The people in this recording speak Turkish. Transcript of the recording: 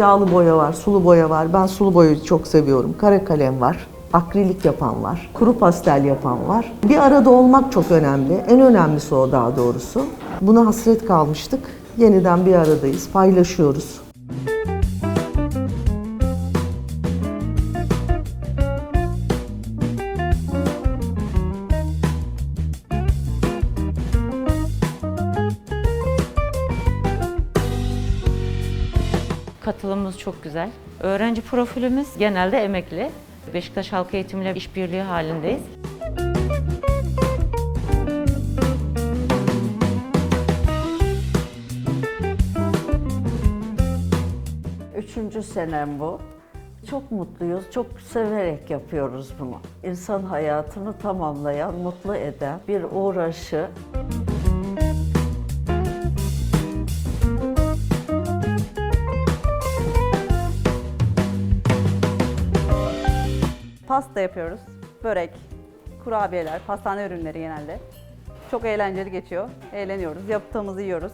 Yağlı boya var, sulu boya var. Ben sulu boyayı çok seviyorum. Kara kalem var. Akrilik yapan var. Kuru pastel yapan var. Bir arada olmak çok önemli. En önemlisi o daha doğrusu. Buna hasret kalmıştık. Yeniden bir aradayız. Paylaşıyoruz. Katılımımız çok güzel. Öğrenci profilimiz genelde emekli. Beşiktaş Halk Eğitimi'yle işbirliği halindeyiz. Üçüncü senem bu. Çok mutluyuz, çok severek yapıyoruz bunu. İnsan hayatını tamamlayan, mutlu eden bir uğraşı. Pasta yapıyoruz. Börek, kurabiyeler, pastane ürünleri genelde. Çok eğlenceli geçiyor. Eğleniyoruz. Yaptığımızı yiyoruz.